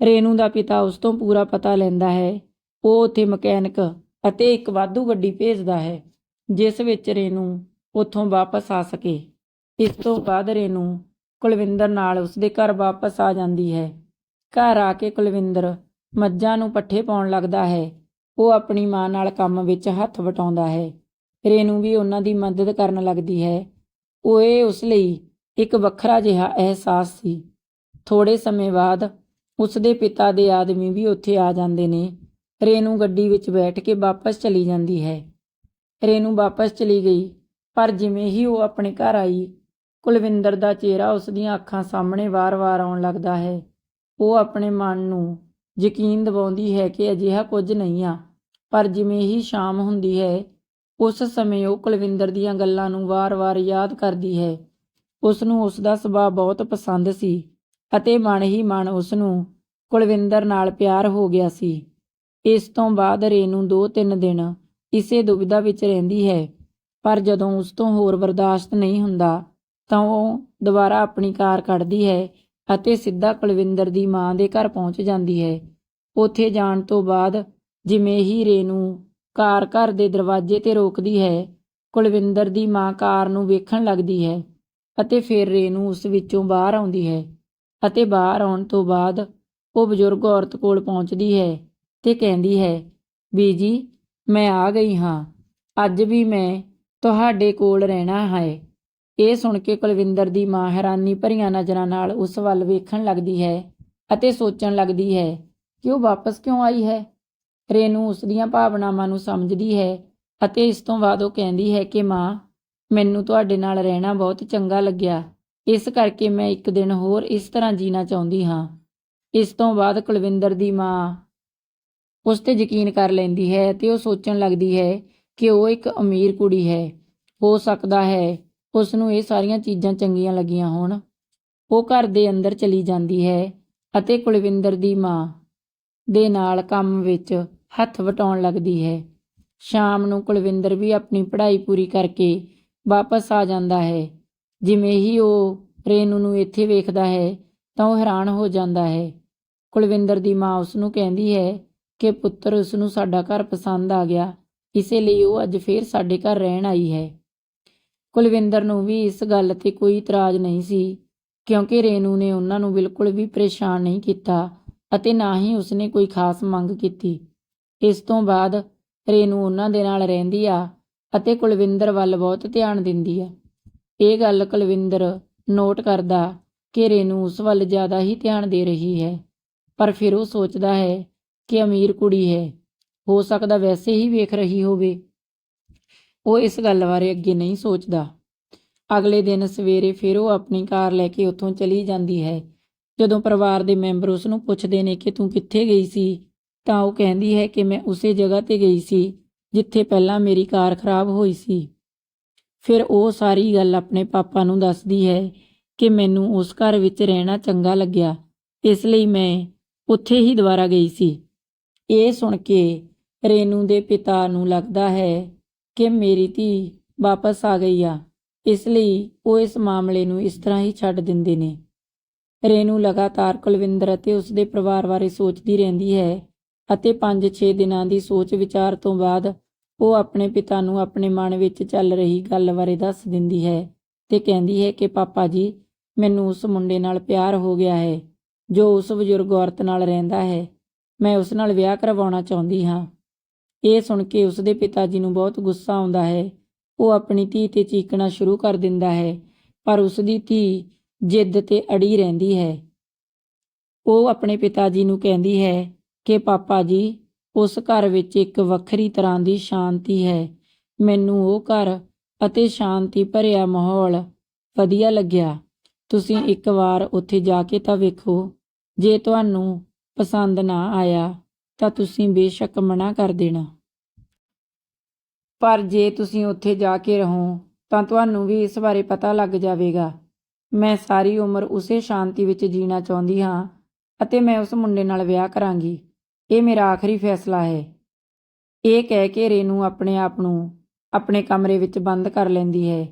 ਰੇਨੂ ਦਾ ਪਿਤਾ ਉਸ ਤੋਂ ਪੂਰਾ ਪਤਾ ਲੈਂਦਾ ਹੈ। ਉਹ ਉੱਥੇ ਮਕੈਨਿਕ ਅਤੇ ਇੱਕ ਵਾਧੂ ਗੱਡੀ ਭੇਜਦਾ ਹੈ, ਜਿਸ ਵਿੱਚ ਰੇਨੂ ਉੱਥੋਂ ਵਾਪਸ ਆ ਸਕੇ। ਇਸ ਤੋਂ ਬਾਅਦ ਰੇਨੂ ਕੁਲਵਿੰਦਰ ਨਾਲ ਉਸਦੇ ਘਰ ਵਾਪਸ ਆ ਜਾਂਦੀ ਹੈ। ਘਰ ਆ ਕੇ ਕੁਲਵਿੰਦਰ ਮੱਝਾਂ ਨੂੰ ਪੱਠੇ ਪਾਉਣ ਲੱਗਦਾ ਹੈ। ਉਹ ਆਪਣੀ ਮਾਂ ਨਾਲ ਕੰਮ ਵਿੱਚ ਹੱਥ ਵਟਾਉਂਦਾ ਹੈ। ਰੇਨੂ ਵੀ ਉਹਨਾਂ ਦੀ ਮਦਦ ਕਰਨ ਲੱਗਦੀ ਹੈ। ਉਹ ਇਹ ਉਸ ਲਈ ਇੱਕ ਵੱਖਰਾ ਜਿਹਾ ਅਹਿਸਾਸ ਸੀ। ਥੋੜੇ ਸਮੇਂ ਬਾਅਦ ਉਸਦੇ ਪਿਤਾ ਦੇ ਆਦਮੀ ਵੀ ਉੱਥੇ ਆ ਜਾਂਦੇ ਨੇ। ਰੇਨੂ ਗੱਡੀ ਵਿੱਚ ਬੈਠ ਕੇ ਵਾਪਸ ਚਲੀ ਜਾਂਦੀ ਹੈ। ਰੇਨੂ ਵਾਪਸ ਚਲੀ ਗਈ, ਪਰ ਜਿਵੇਂ ਹੀ ਉਹ ਆਪਣੇ ਘਰ ਆਈ, ਕੁਲਵਿੰਦਰ ਦਾ ਚਿਹਰਾ ਉਸ ਦੀਆਂ ਅੱਖਾਂ ਸਾਹਮਣੇ ਵਾਰ-ਵਾਰ ਆਉਣ ਲੱਗਦਾ ਹੈ। ਉਹ ਆਪਣੇ ਮਨ ਨੂੰ ਯਕੀਨ ਦਿਵਾਉਂਦੀ ਹੈ ਕਿ ਅਜਿਹਾ ਕੁਝ ਨਹੀਂ ਆ। ਪਰ ਜਿਵੇਂ ਹੀ ਸ਼ਾਮ ਹੁੰਦੀ ਹੈ, ਉਸ ਸਮੇਂ ਉਹ ਕੁਲਵਿੰਦਰ ਦੀਆਂ ਗੱਲਾਂ ਨੂੰ ਵਾਰ-ਵਾਰ ਯਾਦ ਕਰਦੀ ਹੈ। ਉਸ ਨੂੰ ਉਸ ਦਾ ਸੁਭਾਅ ਬਹੁਤ ਪਸੰਦ ਸੀ ਅਤੇ ਮਨ ਹੀ ਮਨ ਉਸ ਨੂੰ ਕੁਲਵਿੰਦਰ ਨਾਲ ਪਿਆਰ ਹੋ ਗਿਆ ਸੀ। ਇਸ ਤੋਂ ਬਾਅਦ ਰੇਨੂ 2-3 ਦਿਨ ਇਸੇ ਦੁਬਿਧਾ ਵਿੱਚ ਰਹਿੰਦੀ ਹੈ। ਪਰ ਜਦੋਂ ਉਸ ਤੋਂ ਹੋਰ ਬਰਦਾਸ਼ਤ ਨਹੀਂ ਹੁੰਦਾ, ਤਾਂ ਉਹ ਦੁਬਾਰਾ ਆਪਣੀ ਕਾਰ ਕੱਢਦੀ ਹੈ ਅਤੇ ਸਿੱਧਾ ਕੁਲਵਿੰਦਰ ਦੀ ਮਾਂ ਦੇ ਘਰ ਪਹੁੰਚ ਜਾਂਦੀ ਹੈ। ਉੱਥੇ ਜਾਣ ਤੋਂ ਬਾਅਦ ਜਿਵੇਂ ਹੀ ਰੇਨੂ ਕਾਰ ਘਰ ਦੇ ਦਰਵਾਜ਼ੇ ਤੇ ਰੋਕਦੀ ਹੈ, ਕੁਲਵਿੰਦਰ ਦੀ ਮਾਂ ਕਾਰ ਨੂੰ ਵੇਖਣ ਲੱਗਦੀ ਹੈ ਅਤੇ ਫਿਰ ਰੇਨੂ ਉਸ ਵਿੱਚੋਂ ਬਾਹਰ ਆਉਂਦੀ ਹੈ ਅਤੇ ਬਾਹਰ ਆਉਣ ਤੋਂ ਬਾਅਦ ਉਹ ਬਜ਼ੁਰਗ ਔਰਤ ਕੋਲ ਪਹੁੰਚਦੀ ਹੈ ਤੇ ਕਹਿੰਦੀ ਹੈ ਬੀਜੀ ਮੈਂ ਆ ਗਈ ਹਾਂ। ਅੱਜ ਵੀ ਮੈਂ ਤੁਹਾਡੇ ਕੋਲ ਰਹਿਣਾ ਹੈ। ਇਹ ਸੁਣ ਕੇ ਕੁਲਵਿੰਦਰ ਦੀ ਮਾਂ ਹੈਰਾਨੀ ਭਰੀਆਂ ਨਜ਼ਰਾਂ ਨਾਲ ਉਸ ਵੱਲ ਵੇਖਣ ਲੱਗਦੀ ਹੈ ਅਤੇ ਸੋਚਣ ਲੱਗਦੀ ਹੈ, ਕਿ ਉਹ ਵਾਪਸ ਕਿਉਂ ਆਈ ਹੈ? ਰੇਨੂ ਉਸ ਦੀਆਂ ਭਾਵਨਾਵਾਂ ਨੂੰ ਸਮਝਦੀ ਹੈ ਅਤੇ ਇਸ ਤੋਂ ਬਾਅਦ ਉਹ ਕਹਿੰਦੀ ਹੈ ਕਿ, ਮਾਂ, ਮੈਨੂੰ ਤੁਹਾਡੇ ਨਾਲ ਰਹਿਣਾ ਬਹੁਤ ਚੰਗਾ ਲੱਗਿਆ। ਇਸ ਕਰਕੇ ਮੈਂ ਇੱਕ ਦਿਨ ਹੋਰ ਇਸ ਤਰ੍ਹਾਂ ਜੀਣਾ ਚਾਹੁੰਦੀ ਹਾਂ। ਇਸ ਤੋਂ ਬਾਅਦ ਕੁਲਵਿੰਦਰ ਦੀ ਮਾਂ ਉਸ ਤੇ ਯਕੀਨ ਕਰ ਲੈਂਦੀ ਹੈ ਤੇ ਉਹ ਸੋਚਣ ਲੱਗਦੀ ਹੈ ਕਿ ਉਹ ਇੱਕ ਅਮੀਰ ਕੁੜੀ ਹੈ। ਹੋ ਸਕਦਾ ਹੈ ਉਸ ਨੂੰ ਇਹ ਸਾਰੀਆਂ ਚੀਜ਼ਾਂ ਚੰਗੀਆਂ ਲੱਗੀਆਂ ਹੋਣ। ਉਹ ਘਰ ਦੇ ਅੰਦਰ ਚਲੀ ਜਾਂਦੀ ਹੈ ਅਤੇ ਕੁਲਵਿੰਦਰ ਦੀ ਮਾਂ ਦੇ ਨਾਲ ਕੰਮ ਵਿੱਚ ਹੱਥ ਵਟਾਉਣ ਲੱਗਦੀ ਹੈ। ਸ਼ਾਮ ਨੂੰ ਕੁਲਵਿੰਦਰ ਵੀ ਆਪਣੀ ਪੜ੍ਹਾਈ ਪੂਰੀ ਕਰਕੇ ਵਾਪਸ ਆ ਜਾਂਦਾ ਹੈ। ਜਿਵੇਂ ਹੀ ਉਹ ਰੇਨੂ ਨੂੰ ਇੱਥੇ ਵੇਖਦਾ ਹੈ ਤਾਂ ਉਹ ਹੈਰਾਨ ਹੋ ਜਾਂਦਾ ਹੈ। ਕੁਲਵਿੰਦਰ ਦੀ ਮਾਂ ਉਸ ਨੂੰ ਕਹਿੰਦੀ ਹੈ ਕਿ ਪੁੱਤਰ ਉਸ ਨੂੰ ਸਾਡਾ ਘਰ ਪਸੰਦ ਆ ਗਿਆ। ਇਸੇ ਲਈ ਉਹ ਅੱਜ ਫੇਰ ਸਾਡੇ ਘਰ ਰਹਿਣ ਆਈ ਹੈ। ਕੁਲਵਿੰਦਰ ਨੂੰ ਵੀ ਇਸ ਗੱਲ ਤੇ ਕੋਈ ਇਤਰਾਜ਼ ਨਹੀਂ ਸੀ, ਕਿਉਂਕਿ ਰੇਨੂ ਨੇ ਉਹਨਾਂ ਨੂੰ ਬਿਲਕੁਲ ਵੀ ਪਰੇਸ਼ਾਨ ਨਹੀਂ ਕੀਤਾ ਅਤੇ ਨਾ ਹੀ ਉਸਨੇ ਕੋਈ ਖਾਸ ਮੰਗ ਕੀਤੀ। ਇਸ ਤੋਂ ਬਾਅਦ ਰੇਨੂ ਉਹਨਾਂ ਦੇ ਨਾਲ ਰਹਿੰਦੀ ਆ ਅਤੇ ਕੁਲਵਿੰਦਰ ਵੱਲ ਬਹੁਤ ਧਿਆਨ ਦਿੰਦੀ ਆ। ਇਹ ਗੱਲ ਕੁਲਵਿੰਦਰ ਨੋਟ ਕਰਦਾ ਕਿ ਰੇਨੂ ਉਸ ਵੱਲ ਜ਼ਿਆਦਾ ਹੀ ਧਿਆਨ ਦੇ ਰਹੀ ਹੈ, ਪਰ ਫਿਰ ਉਹ ਸੋਚਦਾ ਹੈ ਕਿ ਅਮੀਰ ਕੁੜੀ ਹੈ, ਹੋ ਸਕਦਾ ਵੈਸੇ ਹੀ ਵੇਖ ਰਹੀ ਹੋਵੇ ਉਹ ਇਸ ਗੱਲ ਬਾਰੇ ਅੱਗੇ ਨਹੀਂ ਸੋਚਦਾ। ਅਗਲੇ ਦਿਨ ਸਵੇਰੇ ਫਿਰ ਉਹ ਆਪਣੀ ਕਾਰ ਲੈ ਕੇ ਉੱਥੋਂ ਚਲੀ ਜਾਂਦੀ ਹੈ। ਜਦੋਂ ਪਰਿਵਾਰ ਦੇ ਮੈਂਬਰ ਉਸ ਨੂੰ ਪੁੱਛਦੇ ਨੇ ਕਿ ਤੂੰ ਕਿੱਥੇ ਗਈ ਸੀ, ਤਾਂ ਉਹ ਕਹਿੰਦੀ ਹੈ ਕਿ ਮੈਂ ਉਸੇ ਜਗ੍ਹਾ ਤੇ ਗਈ ਸੀ, ਜਿੱਥੇ ਪਹਿਲਾਂ ਮੇਰੀ ਕਾਰ ਖਰਾਬ ਹੋਈ ਸੀ। ਫਿਰ ਉਹ ਸਾਰੀ ਗੱਲ ਆਪਣੇ ਪਾਪਾ ਨੂੰ ਦੱਸਦੀ ਹੈ ਕਿ ਮੈਨੂੰ ਉਸ ਘਰ ਵਿੱਚ ਰਹਿਣਾ ਚੰਗਾ ਲੱਗਿਆ, ਇਸ ਲਈ ਮੈਂ ਉੱਥੇ ਹੀ ਦੁਬਾਰਾ ਗਈ ਸੀ। ਇਹ ਸੁਣ ਕੇ ਰੇਨੂ ਦੇ ਪਿਤਾ ਨੂੰ ਲੱਗਦਾ ਹੈ ਕਿ ਮੇਰੀ ਧੀ ਵਾਪਸ ਆ ਗਈ ਆ। ਇਸ ਲਈ ਉਹ ਇਸ ਮਾਮਲੇ ਨੂੰ ਇਸ ਤਰ੍ਹਾਂ ਹੀ ਛੱਡ ਦਿੰਦੇ ਨੇ। ਰੇਨੂ ਲਗਾਤਾਰ ਕੁਲਵਿੰਦਰ ਅਤੇ ਉਸ ਦੇ ਪਰਿਵਾਰ ਬਾਰੇ ਸੋਚਦੀ ਰਹਿੰਦੀ ਹੈ ਅਤੇ 5-6 ਦਿਨਾਂ ਦੀ ਸੋਚ ਵਿਚਾਰ ਤੋਂ ਬਾਅਦ ਉਹ ਆਪਣੇ ਪਿਤਾ ਨੂੰ ਆਪਣੇ ਮਨ ਵਿੱਚ ਚੱਲ ਰਹੀ ਗੱਲ ਬਾਰੇ ਦੱਸ ਦਿੰਦੀ ਹੈ ਤੇ ਕਹਿੰਦੀ ਹੈ ਕਿ, ਪਾਪਾ ਜੀ, ਮੈਨੂੰ ਉਸ ਮੁੰਡੇ ਨਾਲ ਪਿਆਰ ਹੋ ਗਿਆ ਹੈ, ਜੋ ਉਸ ਬਜ਼ੁਰਗ ਔਰਤ ਨਾਲ ਰਹਿੰਦਾ ਹੈ। ਮੈਂ ਉਸ ਨਾਲ ਵਿਆਹ ਕਰਵਾਉਣਾ ਚਾਹੁੰਦੀ ਹਾਂ। ਇਹ ਸੁਣ ਕੇ ਉਸਦੇ ਪਿਤਾ ਜੀ ਨੂੰ ਬਹੁਤ ਗੁੱਸਾ ਆਉਂਦਾ ਹੈ। ਉਹ ਆਪਣੀ ਧੀ ਤੇ ਚੀਕਣਾ ਸ਼ੁਰੂ ਕਰ ਦਿੰਦਾ ਹੈ, ਪਰ ਉਸਦੀ ਧੀ ਜਿੱਦ ਤੇ ਅੜੀ ਰਹਿੰਦੀ ਹੈ। ਉਹ ਆਪਣੇ ਪਿਤਾ ਜੀ ਨੂੰ ਕਹਿੰਦੀ ਹੈ ਕਿ, ਪਾਪਾ ਜੀ, ਉਸ ਘਰ ਵਿੱਚ ਇੱਕ ਵੱਖਰੀ ਤਰ੍ਹਾਂ ਦੀ ਸ਼ਾਂਤੀ ਹੈ। ਮੈਨੂੰ ਉਹ ਘਰ ਅਤੇ ਸ਼ਾਂਤੀ ਭਰਿਆ ਮਾਹੌਲ ਵਧੀਆ ਲੱਗਿਆ। ਤੁਸੀਂ ਇੱਕ ਵਾਰ ਉੱਥੇ ਜਾ ਕੇ ਤਾਂ ਵੇਖੋ, ਜੇ ਤੁਹਾਨੂੰ ਪਸੰਦ ਨਾ ਆਇਆ ਤਾਂ ਤੁਸੀਂ ਬੇਸ਼ੱਕ ਮਨਾ ਕਰ ਦੇਣਾ। ਪਰ ਜੇ ਤੁਸੀਂ ਉੱਥੇ ਜਾ ਕੇ ਰਹੋ, ਤਾਂ ਤੁਹਾਨੂੰ ਵੀ ਇਸ ਬਾਰੇ ਪਤਾ ਲੱਗ ਜਾਵੇਗਾ। ਮੈਂ ਸਾਰੀ ਉਮਰ ਉਸੇ ਸ਼ਾਂਤੀ ਵਿੱਚ ਜੀਣਾ ਚਾਹੁੰਦੀ ਹਾਂ ਅਤੇ ਮੈਂ ਉਸ ਮੁੰਡੇ ਨਾਲ ਵਿਆਹ ਕਰਾਂਗੀ। ਇਹ ਮੇਰਾ ਆਖਰੀ ਫੈਸਲਾ ਹੈ। ਇਹ ਕਹਿ ਕੇ ਰੇਨੂ ਆਪਣੇ ਆਪ ਨੂੰ ਆਪਣੇ ਕਮਰੇ ਵਿੱਚ ਬੰਦ ਕਰ ਲੈਂਦੀ ਹੈ।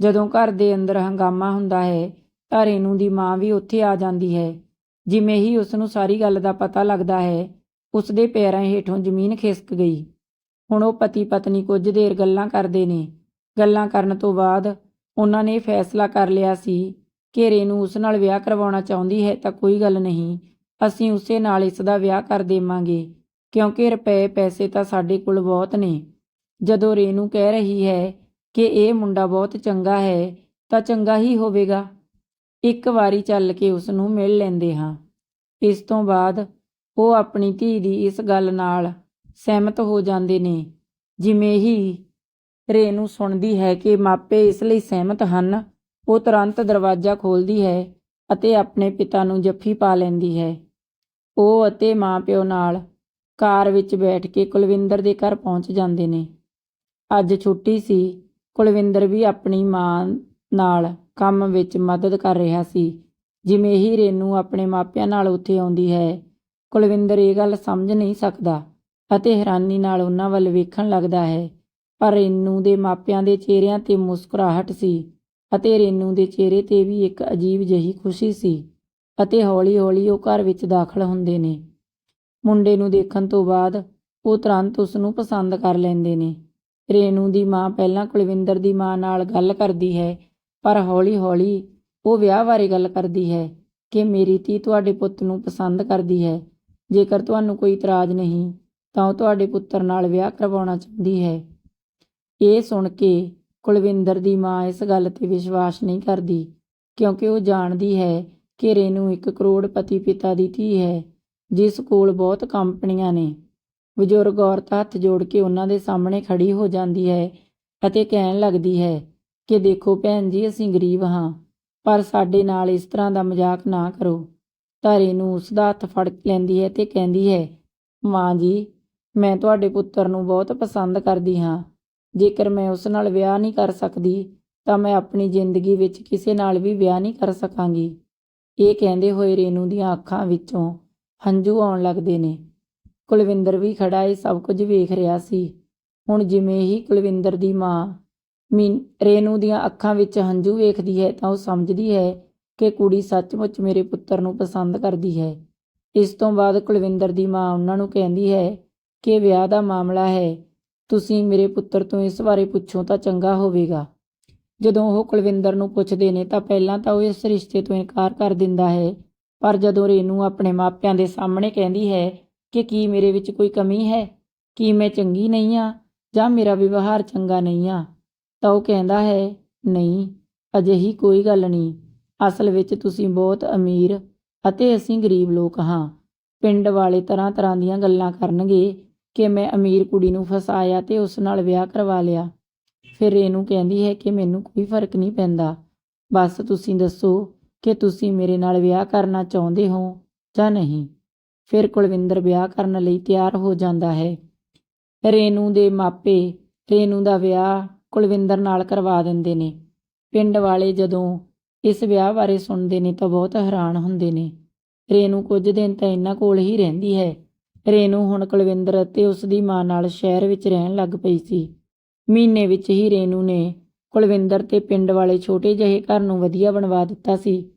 ਜਦੋਂ ਘਰ ਦੇ ਅੰਦਰ ਹੰਗਾਮਾ ਹੁੰਦਾ ਹੈ, ਤਾਂ ਰੇਨੂ ਦੀ ਮਾਂ ਵੀ ਉੱਥੇ ਆ ਜਾਂਦੀ ਹੈ, ਜਿਵੇਂ ਹੀ ਉਸ ਨੂੰ ਸਾਰੀ ਗੱਲ ਦਾ ਪਤਾ ਲੱਗਦਾ ਹੈ ਉਸ ਦੇ ਪੈਰਾਂ ਹੇਠੋਂ ਜ਼ਮੀਨ ਖਿਸਕ ਗਈ। ਹੁਣ ਉਹ ਪਤੀ ਪਤਨੀ ਕੁਝ ਦੇਰ ਗੱਲਾਂ ਕਰਦੇ ਨੇ। ਗੱਲਾਂ ਕਰਨ ਤੋਂ ਬਾਅਦ ਉਹਨਾਂ ਨੇ ਫੈਸਲਾ ਕਰ ਲਿਆ ਸੀ ਕਿ ਰੇਨੂ ਉਸ ਨਾਲ ਵਿਆਹ ਕਰਵਾਉਣਾ ਚਾਹੁੰਦੀ ਹੈ ਤਾਂ ਕੋਈ ਗੱਲ ਨਹੀਂ, ਅਸੀਂ ਉਸੇ ਨਾਲ ਇਸ ਦਾ ਵਿਆਹ ਕਰ ਦੇਵਾਂਗੇ, ਕਿਉਂਕਿ ਰੁਪਏ ਪੈਸੇ ਤਾਂ ਸਾਡੇ ਕੋਲ ਬਹੁਤ ਨੇ। ਜਦੋਂ ਰੇਨੂ ਕਹਿ ਰਹੀ ਹੈ ਕਿ ਇਹ ਮੁੰਡਾ ਬਹੁਤ ਚੰਗਾ ਹੈ, ਤਾਂ ਚੰਗਾ ਹੀ ਹੋਵੇਗਾ। ਇੱਕ ਵਾਰੀ ਚੱਲ ਕੇ ਉਸ ਨੂੰ ਮਿਲ ਲੈਂਦੇ ਹਾਂ। ਇਸ ਤੋਂ ਬਾਅਦ ਉਹ ਆਪਣੀ ਧੀ ਦੀ ਇਸ ਗੱਲ ਨਾਲ ਸਹਿਮਤ ਹੋ ਜਾਂਦੇ ਨੇ। ਜਿਵੇਂ ਹੀ ਰੇਨੂ ਸੁਣਦੀ ਹੈ ਕਿ ਮਾਪੇ ਇਸ ਲਈ ਸਹਿਮਤ ਹਨ, ਉਹ ਤੁਰੰਤ ਦਰਵਾਜ਼ਾ ਖੋਲਦੀ ਹੈ ਅਤੇ ਆਪਣੇ ਪਿਤਾ ਨੂੰ ਜੱਫੀ ਪਾ ਲੈਂਦੀ ਹੈ। ਉਹ ਅਤੇ ਮਾਪਿਓ ਨਾਲ ਕਾਰ ਵਿੱਚ ਬੈਠ ਕੇ ਕੁਲਵਿੰਦਰ ਦੇ ਘਰ ਪਹੁੰਚ ਜਾਂਦੇ ਨੇ। ਅੱਜ ਛੁੱਟੀ ਸੀ, ਕੁਲਵਿੰਦਰ ਵੀ ਆਪਣੀ ਮਾਂ ਨਾਲ ਕੰਮ ਵਿੱਚ ਮਦਦ ਕਰ ਰਿਹਾ ਸੀ। ਜਿਵੇਂ ਹੀ ਰੇਨੂ ਆਪਣੇ ਮਾਪਿਆਂ ਨਾਲ ਉੱਥੇ ਆਉਂਦੀ ਹੈ ਕੁਲਵਿੰਦਰ ਇਹ ਗੱਲ ਸਮਝ ਨਹੀਂ ਸਕਦਾ ਅਤੇ ਹੈਰਾਨੀ ਨਾਲ ਉਹਨਾਂ ਵੱਲ ਵੇਖਣ ਲੱਗਦਾ ਹੈ। ਪਰ ਰੇਨੂ ਦੇ ਮਾਪਿਆਂ ਦੇ ਚਿਹਰਿਆਂ ਤੇ ਮੁਸਕਰਾਹਟ ਸੀ ਅਤੇ ਰੇਨੂ ਦੇ ਚਿਹਰੇ ਤੇ ਵੀ ਇੱਕ ਅਜੀਬ ਜਿਹੀ ਖੁਸ਼ੀ ਸੀ ਅਤੇ ਹੌਲੀ-ਹੌਲੀ ਉਹ ਘਰ ਵਿੱਚ ਦਾਖਲ ਹੁੰਦੇ ਨੇ। ਮੁੰਡੇ ਨੂੰ ਦੇਖਣ ਤੋਂ ਬਾਅਦ ਉਹ ਤੁਰੰਤ ਉਸ ਨੂੰ ਪਸੰਦ ਕਰ ਲੈਂਦੇ ਨੇ। ਰੇਨੂ ਦੀ ਮਾਂ ਪਹਿਲਾਂ ਕੁਲਵਿੰਦਰ ਦੀ ਮਾਂ ਨਾਲ ਗੱਲ ਕਰਦੀ ਹੈ, ਪਰ ਹੌਲੀ-ਹੌਲੀ ਉਹ ਵਿਆਹ ਬਾਰੇ ਗੱਲ ਕਰਦੀ ਹੈ ਕਿ ਮੇਰੀ ਧੀ ਤੁਹਾਡੇ ਪੁੱਤ ਨੂੰ ਪਸੰਦ ਕਰਦੀ ਹੈ। ਜੇਕਰ ਤੁਹਾਨੂੰ ਕੋਈ ਇਤਰਾਜ਼ ਨਹੀਂ, ਤਾਂ ਉਹ ਤੁਹਾਡੇ ਪੁੱਤਰ ਨਾਲ ਵਿਆਹ ਕਰਵਾਉਣਾ ਚਾਹੁੰਦੀ ਹੈ। ਇਹ ਸੁਣ ਕੇ ਕੁਲਵਿੰਦਰ ਦੀ ਮਾਂ ਇਸ ਗੱਲ ਤੇ ਵਿਸ਼ਵਾਸ ਨਹੀਂ ਕਰਦੀ, ਕਿਉਂਕਿ ਉਹ ਜਾਣਦੀ ਹੈ ਕਿ ਰੇਨੂ ਇੱਕ ਕਰੋੜਪਤੀ ਪਿਤਾ ਦੀ ਧੀ ਹੈ, ਜਿਸ ਕੋਲ ਬਹੁਤ ਕੰਪਨੀਆਂ ਨੇ। ਬਜ਼ੁਰਗ ਔਰਤ ਹੱਥ ਜੋੜ ਕੇ ਉਹਨਾਂ ਦੇ ਸਾਹਮਣੇ ਖੜੀ ਹੋ ਜਾਂਦੀ ਹੈ ਅਤੇ ਕਹਿਣ ਲੱਗਦੀ ਹੈ ਕਿ ਦੇਖੋ ਭੈਣ ਜੀ, ਅਸੀਂ ਗਰੀਬ ਹਾਂ, ਪਰ ਸਾਡੇ ਨਾਲ ਇਸ ਤਰ੍ਹਾਂ ਦਾ ਮਜ਼ਾਕ ਨਾ ਕਰੋ। ਤਾਂ ਰੇਨੂ ਉਸ ਦਾ ਹੱਥ ਫੜ ਲੈਂਦੀ ਹੈ ਤੇ ਕਹਿੰਦੀ ਹੈ, ਮਾਂ ਜੀ, ਮੈਂ ਤੁਹਾਡੇ ਪੁੱਤਰ ਨੂੰ ਬਹੁਤ ਪਸੰਦ ਕਰਦੀ ਹਾਂ। ਜੇਕਰ ਮੈਂ ਉਸ ਨਾਲ ਵਿਆਹ ਨਹੀਂ ਕਰ ਸਕਦੀ, ਤਾਂ ਮੈਂ ਆਪਣੀ ਜ਼ਿੰਦਗੀ ਵਿੱਚ ਕਿਸੇ ਨਾਲ ਵੀ ਵਿਆਹ ਨਹੀਂ ਕਰ ਸਕਾਂਗੀ। ਇਹ ਕਹਿੰਦੇ ਹੋਏ ਰੇਨੂ ਦੀਆਂ ਅੱਖਾਂ ਵਿੱਚੋਂ ਹੰਝੂ ਆਉਣ ਲੱਗਦੇ ਨੇ। ਕੁਲਵਿੰਦਰ ਵੀ ਖੜਾ ਇਹ ਸਭ ਕੁਝ ਵੇਖ ਰਿਹਾ ਸੀ। ਹੁਣ ਜਿਵੇਂ ਹੀ ਕੁਲਵਿੰਦਰ ਦੀ ਮਾਂ ਮੀਨ ਰੇਨੂ ਦੀਆਂ ਅੱਖਾਂ ਵਿੱਚ ਹੰਝੂ ਵੇਖਦੀ ਹੈ ਤਾਂ ਉਹ ਸਮਝਦੀ ਹੈ ਕਿ ਕੁੜੀ ਸੱਚਮੁੱਚ ਮੇਰੇ ਪੁੱਤਰ ਨੂੰ ਪਸੰਦ ਕਰਦੀ ਹੈ। ਇਸ ਤੋਂ ਬਾਅਦ ਕੁਲਵਿੰਦਰ ਦੀ ਮਾਂ ਉਹਨਾਂ ਨੂੰ ਕਹਿੰਦੀ ਹੈ ਕਿ ਵਿਆਹ ਦਾ ਮਾਮਲਾ ਹੈ। ਤੁਸੀਂ ਮੇਰੇ ਪੁੱਤਰ ਤੋਂ ਇਸ ਬਾਰੇ ਪੁੱਛੋ ਤਾਂ ਚੰਗਾ ਹੋਵੇਗਾ। ਜਦੋਂ ਉਹ ਕੁਲਵਿੰਦਰ ਨੂੰ ਪੁੱਛਦੇ ਨੇ ਤਾਂ ਪਹਿਲਾਂ ਤਾਂ ਉਹ ਇਸ ਰਿਸ਼ਤੇ ਤੋਂ ਇਨਕਾਰ ਕਰ ਦਿੰਦਾ ਹੈ। ਪਰ ਜਦੋਂ ਰੇਨੂ ਆਪਣੇ ਮਾਪਿਆਂ ਦੇ ਸਾਹਮਣੇ ਕਹਿੰਦੀ ਹੈ ਕਿ ਕੀ ਮੇਰੇ ਵਿੱਚ ਕੋਈ ਕਮੀ ਹੈ? ਕੀ ਮੈਂ ਚੰਗੀ ਨਹੀਂ ਆ ਜਾਂ ਮੇਰਾ ਵਿਵਹਾਰ ਚੰਗਾ ਨਹੀਂ ਆ ਤਾਂ ਉਹ ਕਹਿੰਦਾ ਹੈ, ਨਹੀਂ, ਅਜਿਹੀ ਕੋਈ ਗੱਲ ਨਹੀਂ। ਅਸਲ ਵਿੱਚ ਤੁਸੀਂ ਬਹੁਤ ਅਮੀਰ ਅਤੇ ਅਸੀਂ ਗਰੀਬ ਲੋਕ ਹਾਂ। ਪਿੰਡ ਵਾਲੇ ਤਰ੍ਹਾਂ ਤਰ੍ਹਾਂ ਦੀਆਂ ਗੱਲਾਂ ਕਰਨਗੇ ਕਿ ਮੈਂ ਅਮੀਰ ਕੁੜੀ ਨੂੰ ਫਸਾਇਆ ਤੇ ਉਸ ਨਾਲ ਵਿਆਹ ਕਰਵਾ ਲਿਆ। ਫਿਰ ਰੇਨੂ ਕਹਿੰਦੀ ਹੈ ਕਿ ਮੈਨੂੰ ਕੋਈ ਫ਼ਰਕ ਨਹੀਂ ਪੈਂਦਾ। ਬਸ ਤੁਸੀਂ ਦੱਸੋ ਕਿ ਤੁਸੀਂ ਮੇਰੇ ਨਾਲ ਵਿਆਹ ਕਰਨਾ ਚਾਹੁੰਦੇ ਹੋ ਜਾਂ ਨਹੀਂ? ਫਿਰ ਕੁਲਵਿੰਦਰ ਵਿਆਹ ਕਰਨ ਲਈ ਤਿਆਰ ਹੋ ਜਾਂਦਾ ਹੈ। ਰੇਨੂ ਦੇ ਮਾਪੇ, ਰੇਨੂ ਦਾ ਵਿਆਹ ਕੁਲਵਿੰਦਰ ਨਾਲ ਕਰਵਾ ਦਿੰਦੇ ਨੇ। ਪਿੰਡ ਵਾਲੇ ਜਦੋਂ ਇਸ ਵਿਆਹ ਬਾਰੇ ਸੁਣਦੇ ਨੇ ਤਾਂ ਬਹੁਤ ਹੈਰਾਨ ਹੁੰਦੇ ਨੇ। ਰੇਨੂ ਕੁਝ ਦਿਨ ਤਾਂ ਇਹਨਾਂ ਕੋਲ ਹੀ ਰਹਿੰਦੀ ਹੈ। ਰੇਨੂ ਹੁਣ ਕੁਲਵਿੰਦਰ ਅਤੇ ਉਸ ਦੀ ਮਾਂ ਨਾਲ ਸ਼ਹਿਰ ਵਿੱਚ ਰਹਿਣ ਲੱਗ ਪਈ ਸੀ। ਮਹੀਨੇ ਵਿੱਚ ਹੀ ਰੇਨੂ ਨੇ ਕੁਲਵਿੰਦਰ ਤੇ ਪਿੰਡ ਵਾਲੇ ਛੋਟੇ ਜਿਹੇ ਘਰ ਨੂੰ ਵਧੀਆ ਬਣਵਾ ਦਿੱਤਾ ਸੀ।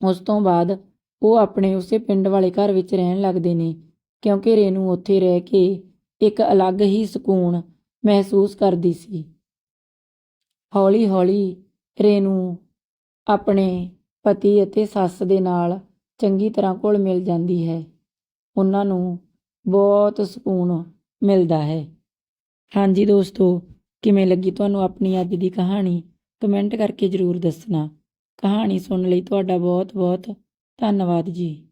ਉਸ ਤੋਂ ਬਾਅਦ ਉਹ ਆਪਣੇ ਉਸੇ ਪਿੰਡ ਵਾਲੇ ਘਰ ਵਿੱਚ ਰਹਿਣ ਲੱਗਦੇ ਨੇ, ਕਿਉਂਕਿ ਰੇਨੂ ਉੱਥੇ ਰਹਿ ਕੇ ਇੱਕ ਅਲੱਗ ਹੀ ਸਕੂਨ ਮਹਿਸੂਸ ਕਰਦੀ ਸੀ। ਹੌਲੀ-ਹੌਲੀ ਰੇਨੂ ਆਪਣੇ ਪਤੀ ਅਤੇ ਸੱਸ ਦੇ ਨਾਲ ਚੰਗੀ ਤਰ੍ਹਾਂ ਘੁਲ ਮਿਲ ਜਾਂਦੀ ਹੈ। ਉਹਨਾਂ ਨੂੰ ਬਹੁਤ ਸਕੂਨ ਮਿਲਦਾ ਹੈ। ਹਾਂਜੀ ਦੋਸਤੋ, ਕਿਵੇਂ ਲੱਗੀ ਤੁਹਾਨੂੰ ਆਪਣੀ ਅੱਜ ਦੀ ਕਹਾਣੀ? ਕਮੈਂਟ ਕਰਕੇ ਜ਼ਰੂਰ ਦੱਸਣਾ। ਕਹਾਣੀ ਸੁਣਨ ਲਈ ਤੁਹਾਡਾ ਬਹੁਤ ਬਹੁਤ ਧੰਨਵਾਦ ਜੀ।